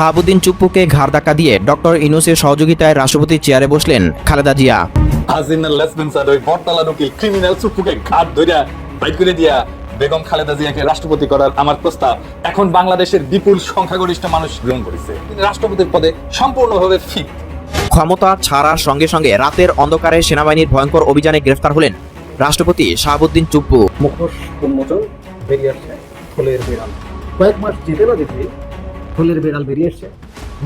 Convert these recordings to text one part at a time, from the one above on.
শাহাবুদ্দিন চুপ্পুকে ঘাড় ধাক্কা দিয়ে ডক্টর ইনুসের সহযোগিতায় রাষ্ট্রপতির চেয়ারে বসলেন খালেদা জিয়া। হাসিনা লেসপেন্সার ওই বটতলা নুকি ক্রিমিনাল চুপুকে ঘাট ধইরা বাইট করে দিয়া বেগম খালেদা জিয়াকে রাষ্ট্রপতি করার আমার প্রস্তাব। এখন বাংলাদেশের বিপুল সংখ্যাগরিষ্ঠ মানুষ গ্রহণ করেছে। তিনি রাষ্ট্রপতির পদে সম্পূর্ণভাবে ফিট ক্ষমতা ছাড়ার সঙ্গে সঙ্গে রাতের অন্ধকারে সেনাবাহিনীর ভয়ঙ্কর অভিযানে গ্রেফতার হলেন রাষ্ট্রপতি শাহাবুদ্দিন চুপ্পু। মুখোশ উন্মোচন বেরিয়ে আসছে ফুলের বেড়াল। কয়েক মাস যেতে না যেতে ফুলের বেড়াল বেরিয়ে এসছে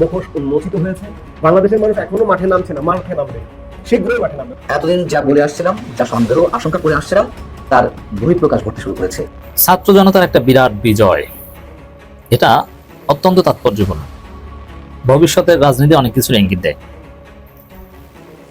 মুখোশ উন্মোচিত হয়েছে। বাংলাদেশের মানুষ এখনও মাঠে নামছে না মাঠে নামবে। শীঘ্রই মাঠে নামবে। এতদিন যা বলে আসছিলাম যা সন্দেহ আশঙ্কা করে আসছিলাম তার বহিঃপ্রকাশ ঘটতে শুরু করেছে। ছাত্র জনতার একটা বিরাট বিজয়। এটা অত্যন্ত তাৎপর্যপূর্ণ। ভবিষ্যতের রাজনীতি অনেক কিছুর ইঙ্গিত দেয়।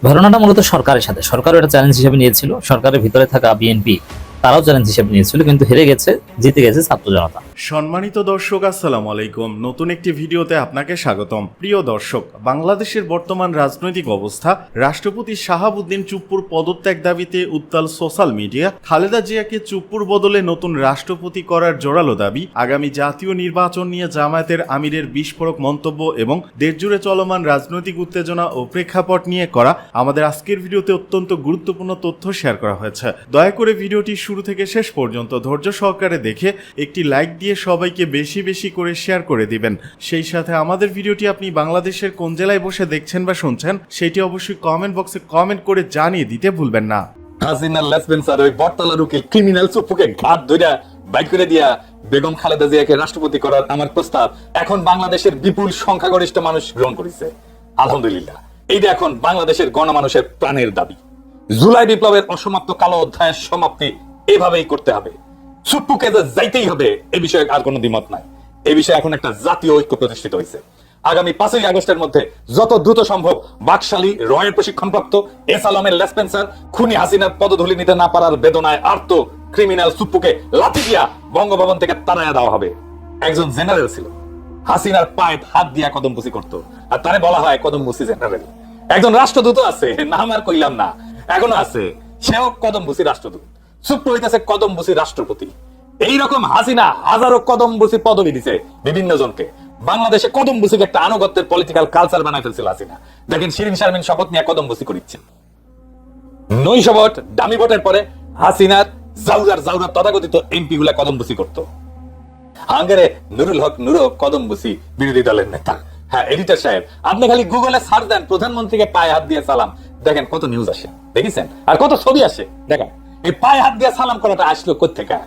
ঘটনাটা মূলত সরকারের সাথে। সরকারও এটা চ্যালেঞ্জ হিসেবে নিয়েছিল। সরকারের ভিতরে থাকা বিএনপি তারাও চ্যালেঞ্জ হিসেবে নিয়েছিল, কিন্তু হেরে গেছে, জিতে গেছে ছাত্র জনতা। সম্মানিত দর্শক, আসসালামু আলাইকুম। নতুন একটি ভিডিওতে আপনাকে স্বাগতম। প্রিয় দর্শক, বাংলাদেশের বর্তমান রাজনৈতিক অবস্থা, রাষ্ট্রপতি শাহাবুদ্দিন চুপ্পুর পদত্যাগ দাবিতে উত্তাল সোশ্যাল মিডিয়া, খালেদা জিয়াকে চুপ্পুর বদলে নতুন রাষ্ট্রপতি করার জোরালো দাবি, আগামী জাতীয় নির্বাচন নিয়ে জামায়াতের আমিরের বিস্ফোরক মন্তব্য এবং দেশজুড়ে চলমান রাজনৈতিক উত্তেজনা ও প্রেক্ষাপট নিয়ে করা। আমাদের আজকের ভিডিওতে অত্যন্ত গুরুত্বপূর্ণ তথ্য শেয়ার করা হয়েছে। দয়া করে ভিডিওটি শুরু থেকে শেষ পর্যন্ত ধৈর্য সহকারে দেখে একটি লাইক দিয়ে সবাইকে বেশি বেশি করে শেয়ার করে দিবেন। সেই সাথে আমাদের ভিডিওটি আপনি বাংলাদেশের কোন জেলায় বসে দেখছেন বা শুনছেন, সেটি অবশ্যই কমেন্ট বক্সে কমেন্ট করে জানিয়ে দিতে ভুলবেন না। লেসপেন্সার ওই বটতলা ক্রিমিনাল চুপুকে ঘাট বাইট করে দিয়া বেগম খালেদা জিয়াকে রাষ্ট্রপতি করার আমার প্রস্তাব। এখন বাংলাদেশের বিপুল সংখ্যাগরিষ্ঠ মানুষ গ্রহণ করেছে। আলহামদুলিল্লাহ। এখন বাংলাদেশের গণমানুষের প্রাণের দাবি। জুলাই বিপ্লবের অসমাপ্ত কালো অধ্যায়ের সমাপ্তি এভাবেই করতে হবে। চুপ্পুকে যে যাইতেই হবে, এ বিষয়ে আর কোনো দ্বিমত নাই। এই বিষয়ে এখন একটা জাতীয় ঐক্য প্রতিষ্ঠিত হয়েছে। আগামী পাঁচই আগস্টের মধ্যে যত দ্রুত সম্ভব বাকশালী, রয়ের প্রশিক্ষণপ্রাপ্ত এস আলমের লেসপেন্সার খুনি হাসিনার পদধূলি নিতে না পারার বেদনায় আর্ত ক্রিমিনাল সুপ্পুকে লাথি দিয়া বঙ্গভবন থেকে তাড়াইয়া দেওয়া হবে। একজন জেনারেল ছিল। হাসিনার পায়ে হাত দিয়া কদমবুসি করতো। আর তারে বলা হয় কদমবুসি জেনারেল। একজন রাষ্ট্রদূত আছে, নাম আর কইলাম না। এখনও আছে। সেও কদমবুসি রাষ্ট্রদূত। সুপ্র হইতেছে কদমবুসি রাষ্ট্রপতি। এইরকম হাসিনা হাজারো কদমবুসি পদবি দিছে বিভিন্ন জনকে। বাংলাদেশে কদমবুসিকে একটা আনুগত্যের পলিটিক্যাল কালচার বানায় ফেলছিল হাসিনা। দেখেন শিরিন শারমিন শপথ নিয়ে কদমবুসি করিচ্ছে নৈশ ভোট, দামি ভোটের পরে হাসিনার জাউজার জাউরার তথাকথিত এমপি গুলা কদমবুসি করতো। আঙ্গারে নুরুল হক নুরু কদমবুসি বিরোধী দলের নেতা। হ্যাঁ এডিটর সাহেব, আপনি খালি গুগলে সার্চ দেন, প্রধানমন্ত্রীকে পায়ে হাত দিয়ে সালাম। দেখেন কত নিউজ আসে, দেখেছেন? আর কত ছবি আসে, দেখেন। এই পায়ে হাত দিয়ে সালাম করাটা আসলো কোথেকে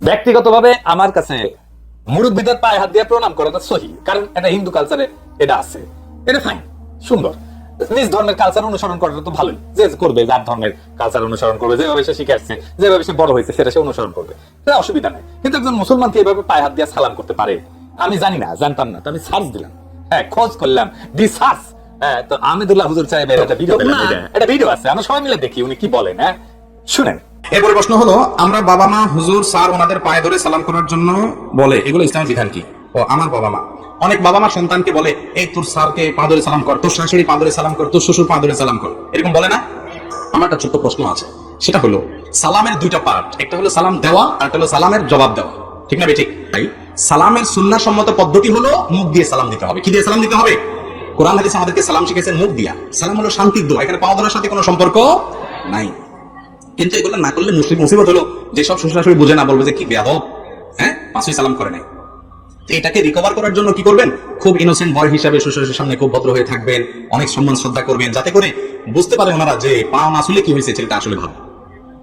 ব্যক্তিগতভাবে আমার কাছে মুরব্বীদের পায়ে হাত দিয়ে প্রণাম করাটা সহি, কারণ এটা হিন্দু কালচারে এটা আছে। এটা ফাইন সুন্দর। নিজ ধর্মের কালচার অনুসরণ করাটা তো ভালোই। যে করবে, যার ধর্মের কালচার অনুসরণ করবে, যেভাবে সে শিখে আসছে যেভাবে সে বড় হয়েছে, সেটা সে অনুসরণ করবে। এটা অসুবিধা নাই। কিন্তু একজন মুসলমান কি এভাবে পায়ে হাত দিয়ে সালাম করতে পারে? আমি জানি না, জানতাম না, তো আমি সার্চ দিলাম। হ্যাঁ খোঁজ করলাম। দি সার্চ হ্যাঁ তো আহমেদুল্লাহ হুজুর সাহেবের একটা ভিডিও এটা ভিডিও আছে আমরা সবাই মিলে দেখি উনি কি বলেন হ্যাঁ? শুনেন। এরপরে প্রশ্ন হলো আমরা বাবা মা হুজুর স্যার ওনাদের পায়ে ধরে সালাম করার জন্য বলে এগুলো ইসলামের বিধান কি? ও আমার বাবা মা। অনেক বাবা মা সন্তানকে বলে এই তোর স্যারকে পা ধরে সালাম কর তোর শাশুড়ি পা ধরে সালাম কর তোর শ্বশুর পা ধরে সালাম কর। এরকম বলে না? আমার একটা ছোট্ট প্রশ্ন আছে। সেটা হলো সালামের দুইটা পার্ট একটা হলো সালাম দেওয়া আর একটা হলো সালামের জবাব দেওয়া। ঠিক না ঠিক? তাই সালামের সুন্নাহ সম্মত পদ্ধতি হলো মুখ দিয়ে সালাম দিতে হবে। কি দিয়ে সালাম দিতে হবে? কোরআন হাদিস আমাদেরকে সালাম শিখেছেন মুখ দিয়া। সালাম হলো শান্তির দোয়া। এখানে পাওয়া দেওয়ার সাথে কোনো সম্পর্ক নাই। কিন্তু এগুলো না করলে মুসলিম মুসিবত হলো যেসব শ্বশুর শাশুড়ি বুঝে না বলবে যে কি বেয়াদব হ্যাঁ? পাঁচই সালাম করে নাই। এটাকে রিকভার করার জন্য কি করবেন? খুব ইনোসেন্ট বয় হিসাবে শ্বশুরের সামনে খুব ভদ্র হয়ে থাকবেন, অনেক সম্মান, শ্রদ্ধা করবেন, যাতে করে বুঝতে পারে ওনারা যে পা আসলে কি হয়েছে, ছেলেটা আসলে ভালো।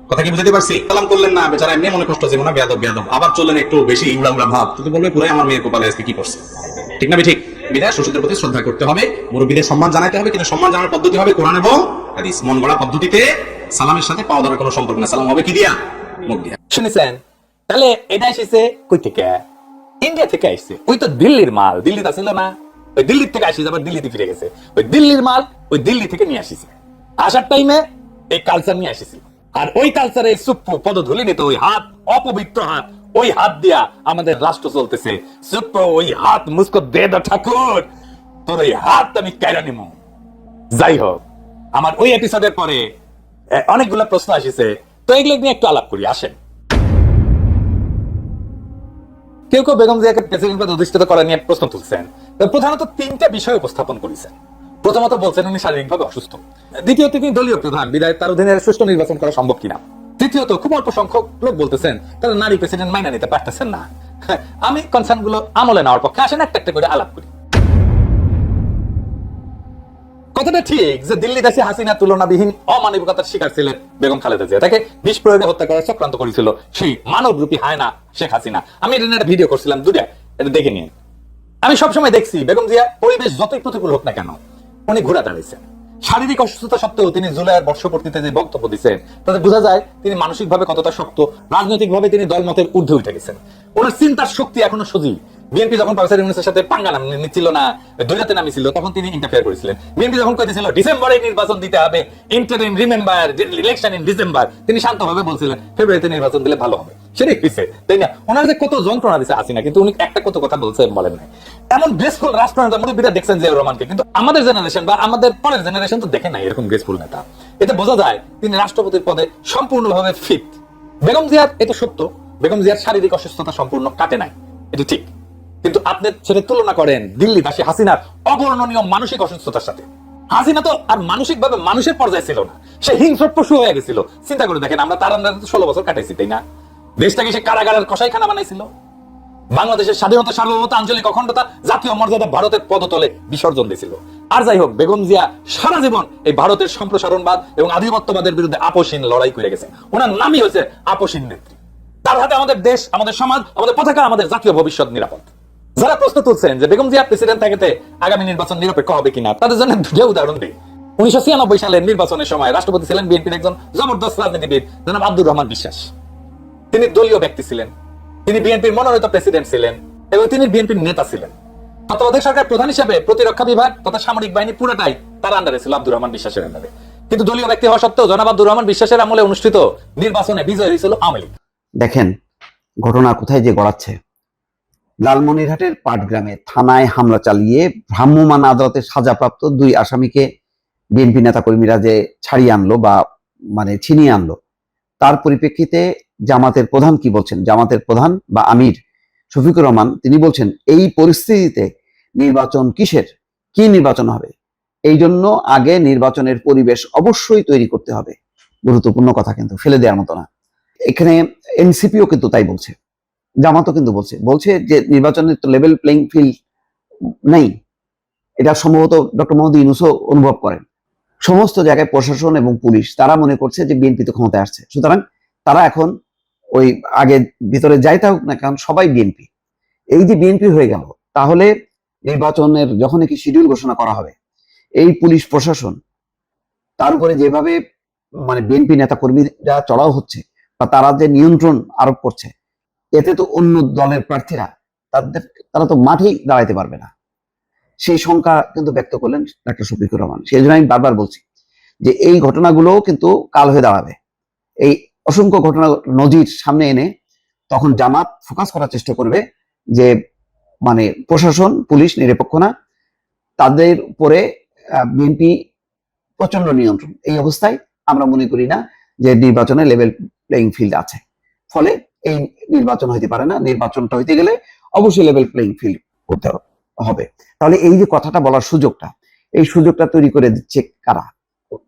কথা কি বুঝতে পারছি? সালাম করলেন না, বেচারা এমনি মনে কষ্ট যে মনে বেয়াদব বেয়াদব। আবার চললেন একটু বেশি উড়া উড়া ভাব। তুই বলবে, পুরাই আমার মেয়ের কপালে আজকে কি করছে? ঠিক না ঠিক? বিদায় শ্বশুরদের প্রতি শ্রদ্ধা করতে হবে। মুরব্বীদের সম্মান জানাতে হবে, কিন্তু সম্মান জানার পদ্ধতি হবে কোরআন এবং হাদিস। মন গড়া পদ্ধতিতে সালামের সাথে পাওয়া দেওয়ার কোনো সম্পর্ক না সালাম হবে কি দিয়া? মুখ দিয়া। শুনেছেন? তাহলে এটা এসেছে কই থেকে? ইন্ডিয়া থেকে আসছে ওই তো দিল্লির মাল। দিল্লিতে আসছিল না। ওই দিল্লির থেকে আসিস আবার দিল্লিতে ফিরে গেছে। ওই দিল্লির মাল ওই দিল্লি থেকে নিয়ে আসিছে। আসার টাইমে এই কালচার নিয়ে আসিছিল। আর ওই কালচারে সুপ্পু পদধূলি নিতে, ওই হাত অপবিত্র হাত। ওই হাত দিয়া আমাদের রাষ্ট্র চলতেছে। সুপ্প ওই হাত মুসকো দে দা ঠাকুর। তোর ওই হাত আমি কেড়ে নিমু। যাই হোক, আমার ওই এপিসোডের পরে অনেকগুলো প্রশ্ন আসিছে। তো এগুলো নিয়ে একটু আলাপ করি, আসেন। কেউ কেউ বেগম জিয়াকে প্রেসিডেন্ট পদে অধিষ্ঠিত করা নিয়ে প্রশ্ন তুলছেন। প্রধানত তিনটা বিষয় উপস্থাপন করেছেন। প্রথমত বলছেন উনি শারীরিকভাবে অসুস্থ। দ্বিতীয়ত তিনি দলীয় প্রধান বিদায় তার অধীনে সুষ্ঠু নির্বাচন করা সম্ভব কিনা। তৃতীয়ত খুব অল্প সংখ্যক লোক বলতেছেন তারা নারী প্রেসিডেন্ট মাইনা নিতে পারতেছেন না। আমি কনসার্নগুলো আমলে নেওয়ার পক্ষে আসেন, একটা একটা করে আলাপ করি। কথাটা ঠিক যে দিল্লি হাসিনা তুলনাবিহীন অমানবিকতার শিকার ছিলেন বেগম খালেদা জিয়া। তাকে বিষ প্রয়োগে হত্যা করার চক্রান্ত করেছিল সেই হায়না শেখ হাসিনা। আমি এটা একটা ভিডিও করছিলাম দুটা এটা দেখে নিন। আমি সবসময় দেখছি, বেগম জিয়া পরিবেশ যতই প্রতিকূল হোক না কেন, উনি ঘোরা দাঁড়িয়েছেন শারীরিক অসুস্থতা সত্ত্বেও তিনি জুলাইয়ের বর্ষপূর্তিতে যে বক্তব্য দিচ্ছেন তাতে বোঝা যায় তিনি মানসিকভাবে কতটা শক্ত, রাজনৈতিকভাবে তিনি দলমতের ঊর্ধ্বে উঠে গেছেন। ওনার চিন্তার শক্তি এখনও সজীব। বিএনপি যখন প্রফেসর ইউনুসের সাথে পাঙ্গা নাম নিচ্ছিল না দৈরাতে নামিছিল তখন তিনি ইন্টারফেয়ার করেছিলেন। বিএনপি যখন কইতেছিল, ডিসেম্বরে নির্বাচন দিতে হবে interim remember election in December তিনি শান্তভাবে বলছিলেন, ফেব্রুয়ারিতে নির্বাচন দিলে ভালো হবে। হয়েছে তাই না? ওনার যে কত যন্ত্রণা দিছে, হাসিনা, কিন্তু উনি একটা কত কথা বলছেন বলেন এমন গ্রেসফুল দেখছেন জিয়াউর রহমানকে, কিন্তু আমাদের জেনারেশন বা আমাদের পরের জেনারেশন তো দেখে নাই এরকম গ্রেসফুল নেতা। এতে বোঝা যায় তিনি রাষ্ট্রপতির পদে সম্পূর্ণভাবে ফিট বেগম জিয়ার এটা সত্য, বেগম জিয়ার শারীরিক অসুস্থতা সম্পূর্ণ কাটে নাই। এটা ঠিক। কিন্তু আপনি সেটা তুলনা করেন দিল্লি বাসী হাসিনার অবর্ণনীয় মানসিক অসুস্থতার সাথে। হাসিনা তো আর মানসিক ভাবে মানুষের পর্যায়ে ছিল না। সে হিংস্র পশু হয়ে গেছিল। চিন্তা করে দেখেন, আমরা তার আন্ডারে ষোলো বছর কাটাইছি, তাই না? দেশটাকে সে কারাগারের কষাইখানা বানাইছিল। বাংলাদেশের স্বাধীনতা সার্বভৌমতা আঞ্চলিক অখণ্ডতা, জাতীয় মর্যাদা ভারতের পদতলে বিসর্জন দিয়েছিল। আর যাই হোক, বেগম জিয়া সারা জীবন এই ভারতের সম্প্রসারণবাদ এবং আধিপত্যবাদের বিরুদ্ধে আপোষহীন লড়াই করে গেছেন ওনার নামই হয়েছে আপোষহীন নেত্রী। তার হাতে আমাদের দেশ, আমাদের সমাজ, আমাদের পতাকা, আমাদের জাতীয় ভবিষ্যৎ নিরাপদ। যারা প্রশ্ন তুলছেন যে বেগম জিয়া প্রেসিডেন্ট থাকতে আগামী নির্বাচন নিরপেক্ষ হবে কিনা, তাদের জন্য দুটো উদাহরণ দিই। উনিশশো ছিয়ানব্বই সালের নির্বাচনের সময় রাষ্ট্রপতি ছিলেন বিএনপির একজন জবরদস্ত রাজনীতিবিদ, জনাব আব্দুর রহমান বিশ্বাস। তিনি দলীয় ব্যক্তি ছিলেন। তিনি বিএনপির মনোনীত প্রেসিডেন্ট ছিলেন এবং তিনি বিএনপির নেতা ছিলেন। তত্ত্বাবধায়ক সরকার প্রধান হিসেবে প্রতিরক্ষা বিভাগ তথা সামরিক বাহিনী পুরোটাই তার আন্ডারে ছিল আব্দুর রহমান বিশ্বাসের আন্ডারে কিন্তু দলীয় ব্যক্তি হওয়া সত্ত্বেও জনাব আব্দুর রহমান বিশ্বাসের আমলে অনুষ্ঠিত নির্বাচনে বিজয় হয়েছিল আওয়ামী লীগ। দেখেন, ঘটনা কোথায় যে গড়াচ্ছে? লালমনিরহাটের পাটগ্রামে থানায় হামলা চালিয়ে ভ্রাম্যমাণ আদালতে সাজাপ্রাপ্ত দুই আসামিকে বিএনপি নেতাকর্মীরা যে ছাড়িয়ে আনলো বা মানে ছিনিয়ে আনলো, তার পরিপ্রেক্ষিতে জামাতের প্রধান কি বলছেন? জামাতের প্রধান বা আমির শফিকুর রহমান, তিনি বলছেন, এই পরিস্থিতিতে নির্বাচন কিসের? কি নির্বাচন হবে? এই জন্য আগে নির্বাচনের পরিবেশ অবশ্যই তৈরি করতে হবে। গুরুত্বপূর্ণ কথা কিন্তু, ফেলে দেওয়ার মতো না। এখানে এনসিপিও কিন্তু তাই বলছে, জামাতও কিন্তু বলছে। বলছে যে নির্বাচনের তো লেভেল প্লেইং ফিল্ড নেই। এটা সম্ভবত ডক্টর মোহাম্মদ ইউনুসও অনুভব করেন। সমস্ত জায়গায় প্রশাসন এবং পুলিশ, তারা মনে করছে যে বিএনপি তো ক্ষমতায় আসছে। সুতরাং তারা এখন ওই আগে ভিতরে যাই থাকুক না কারণ সবাই বিএনপি এই যে বিএনপি হয়ে গেল, তাহলে নির্বাচনের যখন একটি শিডিউল ঘোষণা করা হবে, এই পুলিশ প্রশাসন, তার উপরে যেভাবে মানে বিএনপি নেতা কর্মীরা চড়াও হচ্ছে, বা তারা যে নিয়ন্ত্রণ আরোপ করছে, এতে তো অন্য দলের প্রার্থীরা, তাদের, তারা তো মাঠেই দাঁড়াইতে পারবে না। সেই শঙ্কা কিন্তু ব্যক্ত করলেন ডাক্তার শফিকুর রহমান। সেই জন্য আমি বারবার বলছি যে এই ঘটনাগুলো কিন্তু কাল হয়ে দাঁড়াবে। এই অসংখ্য ঘটনা নজির সামনে এনে তখন জামাত ফোকাস করার চেষ্টা করবে যে মানে প্রশাসন, পুলিশ নিরপেক্ষ না, তাদের উপরে বিএনপি প্রচণ্ড নিয়ন্ত্রণ। এই অবস্থায় আমরা মনে করি না যে নির্বাচনে লেভেল প্লেইং ফিল্ড আছে। ফলে এই নির্বাচন হইতে পারে না। নির্বাচনটা হইতে গেলে অবশ্যই লেভেল প্লেইং ফিল্ড করতে হবে। তাহলে এই যে কথাটা বলার সুযোগটা, এই সুযোগটা তৈরি করে দিচ্ছে কারা?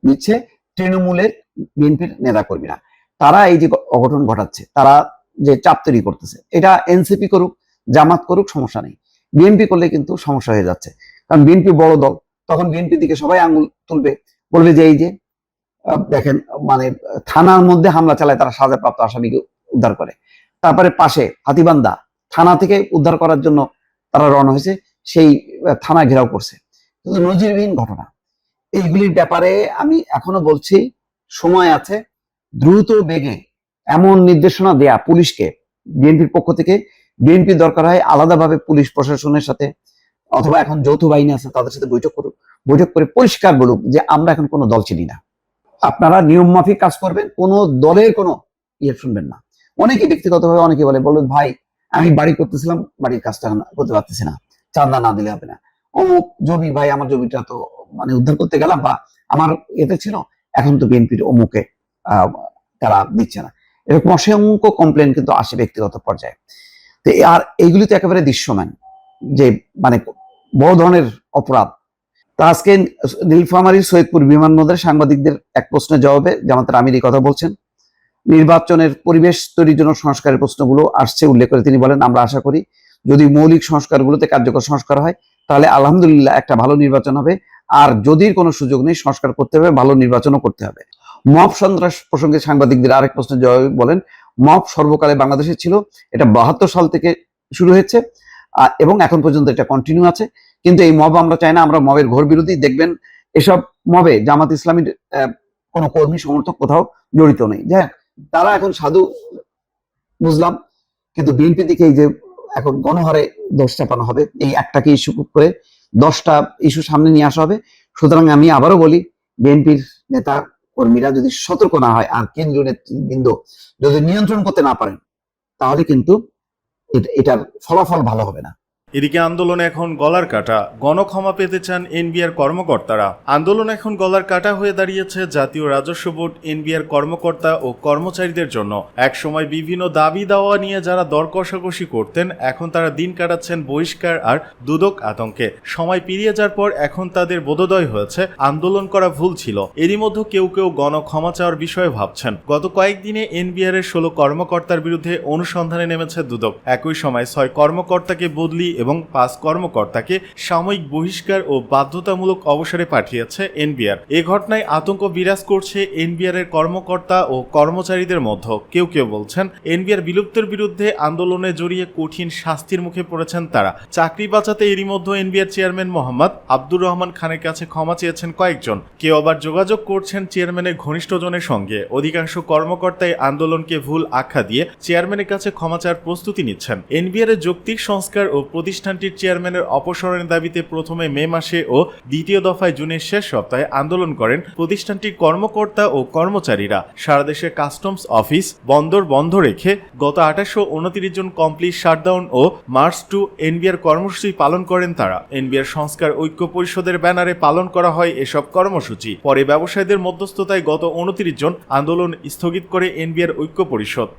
দিচ্ছে তৃণমূলের বিএনপির নেতাকর্মীরা। তারা এই যে অঘটন ঘটাচ্ছে, তারা যে চাপ তৈরি করতেছে, এটা এনসিপি করুক, জামাত করুক, সমস্যা নেই। বিএনপি করলে কিন্তু সমস্যা হয়ে যাচ্ছে। কারণ বিএনপি বড় দল, তখন বিএনপি দিকে সবাই আঙুল তুলবে। বলবে যে এই যে দেখেন মানে থানার মধ্যে হামলা চালায় তারা সাজাপ্রাপ্ত আসামিকে উদ্ধার করে। তারপরে পাশে হাতিবান্দা থানা থেকে উদ্ধার করার জন্য তারা রওনা হয়েছে, সেই থানা ঘেরাও করছে। কিন্তু নজিরবিহীন ঘটনা। এইগুলির ব্যাপারে আমি এখনও বলছি, সময় আছে। দ্রুত বেগে এমন নির্দেশনা দেয়া পুলিশকে, বিএনপির পক্ষ থেকে। বিএনপি দরকার হয় আলাদাভাবে পুলিশ প্রশাসনের সাথে, অথবা এখন যৌথ বাহিনী আছে, তাদের সাথে বৈঠক করুক, বৈঠক করে পরিষ্কার বলুক যে আমরা এখন কোনো দল চিনি না। আপনারা নিয়ম মাফিক কাজ করবেন, কোনো দলের কোনো ইয়ে শুনবেন না। অনেকে ব্যক্তিগতভাবে অনেকে বলে, বলুন ভাই, আমি বাড়ি করতেছিলাম, বাড়ির কাজটা করতে পারতেছি না, চাঁদা না দিলে হবে না। অমুক জমি ভাই, আমার জমিটা তো মানে উদ্ধার করতে গেলাম বা আমার এতে ছিল, এখন তো বিএনপির অমুকে তারা দিচ্ছে না। এরকম অসংখ্য কমপ্লেন কিন্তু আসে ব্যক্তিগত পর্যায়ে। তো আর এইগুলি তো একেবারে দৃশ্যমান, যে মানে বড় ধরনের অপরাধ। তা আজকে নীলফামারীর সৈয়দপুর বিমানবন্দরে সাংবাদিকদের এক প্রশ্নের জবাবে জামাতের আমির এই কথা বলছেন, নির্বাচনের পরিবেশ তৈরির জন্য সংস্কারের প্রশ্নগুলো আসছে, উল্লেখ করে তিনি বলেন, আমরা আশা করি যদি মৌলিক সংস্কারগুলোতে কার্যকর সংস্কার হয়, তাহলে আলহামদুলিল্লাহ একটা ভালো নির্বাচন হবে। আর যদি কোনো সুযোগ নেই, সংস্কার করতে হবে, ভালো নির্বাচনও করতে হবে। মব সন্ত্রাস প্রসঙ্গে সাংবাদিকদের আরেক প্রশ্নের জবাবে বলেন, মব সর্বকালে বাংলাদেশে ছিল, এটা বাহাত্তর সাল থেকে শুরু হয়েছে এবং এখন পর্যন্ত এটা কন্টিনিউ আছে। কিন্তু এই মব আমরা চাই না, আমরা মবের ঘোর বিরোধী। দেখবেন, এসব মবে জামাত ইসলামীর কোনো কর্মী, সমর্থক কোথাও জড়িত নেই। যাই তারা এখন সাধু, বুঝলাম, কিন্তু বিএনপি দিকে এই যে এখন গণহারে দোষ চাপানো হবে, এই একটাকে ইস্যু করে দশটা ইস্যু সামনে নিয়ে আসা হবে। সুতরাং আমি আবারও বলি, বিএনপির নেতা কর্মীরা যদি সতর্ক না হয় আর কেন্দ্রীয় নেতৃবৃন্দ যদি নিয়ন্ত্রণ করতে না পারেন, তাহলে কিন্তু এট- এটার ফলাফল ভালো হবে না। এদিকে আন্দোলনে এখন গলার কাটা। গণক্ষমা পেতে চান এনবিআর কর্মকর্তারা। আন্দোলন এখন গলার কাটা হয়ে দাঁড়িয়েছে জাতীয় রাজস্ব বোর্ড, এনবিআর কর্মকর্তা ও কর্মচারীদের জন্য। একসময় বিভিন্ন দাবি দাওয়া নিয়ে যারা দর কষাকষি করতেন, এখন তারা দিন কাটাচ্ছেন বহিষ্কার আর দুদক আতঙ্কে। সময় পেরিয়ে যাওয়ার পর এখন তাদের বোধোদয় হয়েছে, আন্দোলন করা ভুল ছিল। এরই মধ্যে কেউ কেউ গণক্ষমা চাওয়ার বিষয়ে ভাবছেন। গত কয়েকদিনে এনবিআর এর ষোলো কর্মকর্তার বিরুদ্ধে অনুসন্ধানে নেমেছে দুদক। একই সময় ছয় কর্মকর্তাকে বদলি এবং পাঁচ কর্মকর্তাকে সাময়িক বহিষ্কার ও বাধ্যতামূলক অবসরে পাঠিয়েছে এনবিআর। এ ঘটনায় আতঙ্ক বিরাজ করছে এনবিআর এর কর্মকর্তা ও কর্মচারীদের মধ্যে। কেউ কেউ বলছেন, এনবিআর বিলুপ্তের বিরুদ্ধে আন্দোলনে জড়িয়ে কঠিন শাস্তির মুখে পড়েছেন তারা। চাকরি বাঁচাতে এরই মধ্যে এনবিআর চেয়ারম্যান মোহাম্মদ আব্দুর রহমান খানের কাছে ক্ষমা চেয়েছেন কয়েকজন। কেউ আবার যোগাযোগ করছেন চেয়ারম্যানের ঘনিষ্ঠজনের সঙ্গে। অধিকাংশ কর্মকর্তাই আন্দোলনকে ভুল আখ্যা দিয়ে চেয়ারম্যানের কাছে ক্ষমা চাওয়ার প্রস্তুতি নিচ্ছেন। এনবিআর এর যৌক্তিক সংস্কার ও প্রতিষ্ঠানটির চেয়ারম্যানের অপসারণের দাবিতে প্রথমে মে মাসে ও দ্বিতীয় দফায় জুনের শেষ সপ্তাহে আন্দোলন করেন প্রতিষ্ঠানটির কর্মকর্তা ও কর্মচারীরা। সারা দেশে কাস্টমস অফিস বন্দর বন্ধ রেখে গত আঠাশশো উনত্রিশ জন কমপ্লিট শাটডাউন ও মার্চ টু এনবিআর কর্মসূচি পালন করেন তারা। এনবিআর সংস্কার ঐক্য পরিষদের ব্যানারে পালন করা হয় এসব কর্মসূচি। পরে ব্যবসায়ীদের মধ্যস্থতায় গত উনত্রিশ জন আন্দোলন স্থগিত করে এনবিআর ঐক্য পরিষদ।